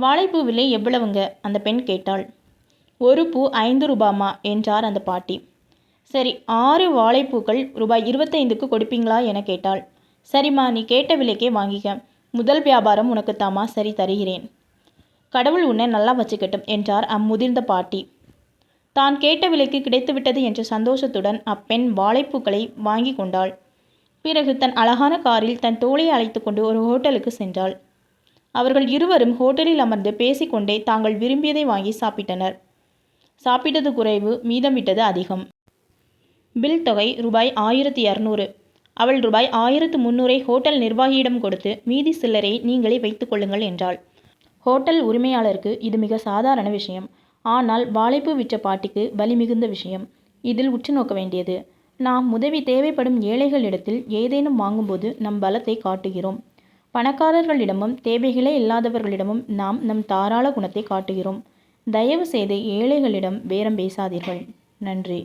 வாழைப்பூ விலை எவ்வளவுங்க? அந்த பெண் கேட்டாள். ஒரு பூ ஐந்து ரூபாமா என்றார் அந்த பாட்டி. சரி ஆறு வாழைப்பூக்கள் ரூபாய் இருபத்தைந்துக்கு கொடுப்பீங்களா என கேட்டாள். சரிம்மா நீ கேட்ட விலைக்கே வாங்கிக்க. முதல் வியாபாரம் உனக்கு தாமா சரி தருகிறேன். கடவுள் உன்னை நல்லா வச்சுக்கட்டும் என்றார் அம்முதிர்ந்த பாட்டி. தான் கேட்ட விலைக்கு கிடைத்துவிட்டது என்ற சந்தோஷத்துடன் அப்பெண் வாழைப்பூக்களை வாங்கி கொண்டாள். பிறகு தன் அழகான காரில் தன் தோழியை அழைத்து கொண்டு ஒரு ஹோட்டலுக்கு சென்றாள். அவர்கள் இருவரும் ஹோட்டலில் அமர்ந்து பேசிக்கொண்டே தாங்கள் விரும்பியதை வாங்கி சாப்பிட்டனர். சாப்பிட்டது குறைவு மீதமிட்டது அதிகம். பில் தொகை ரூபாய் ஆயிரத்தி இரநூறு அவள் ரூபாய் ஆயிரத்து முந்நூறை ஹோட்டல் நிர்வாகியிடம் கொடுத்து மீதி சில்லரை நீங்களே வைத்துக் கொள்ளுங்கள் என்றாள். ஹோட்டல் உரிமையாளருக்கு இது மிக சாதாரண விஷயம். ஆனால் வாழைப்பூ விற்ற பாட்டிக்கு வலி மிகுந்த விஷயம். இதில் உற்று நோக்க வேண்டியது. நாம் உதவி தேவைப்படும் ஏழைகளிடத்தில் ஏதேனும் வாங்கும்போது நம் பலத்தை காட்டுகிறோம். பணக்காரர்களிடமும் தேவைகளே இல்லாதவர்களிடமும் நாம் நம் தாராள குணத்தை காட்டுகிறோம். தயவு செய்து ஏழைகளிடம் பேரம் பேசாதீர்கள். நன்றி.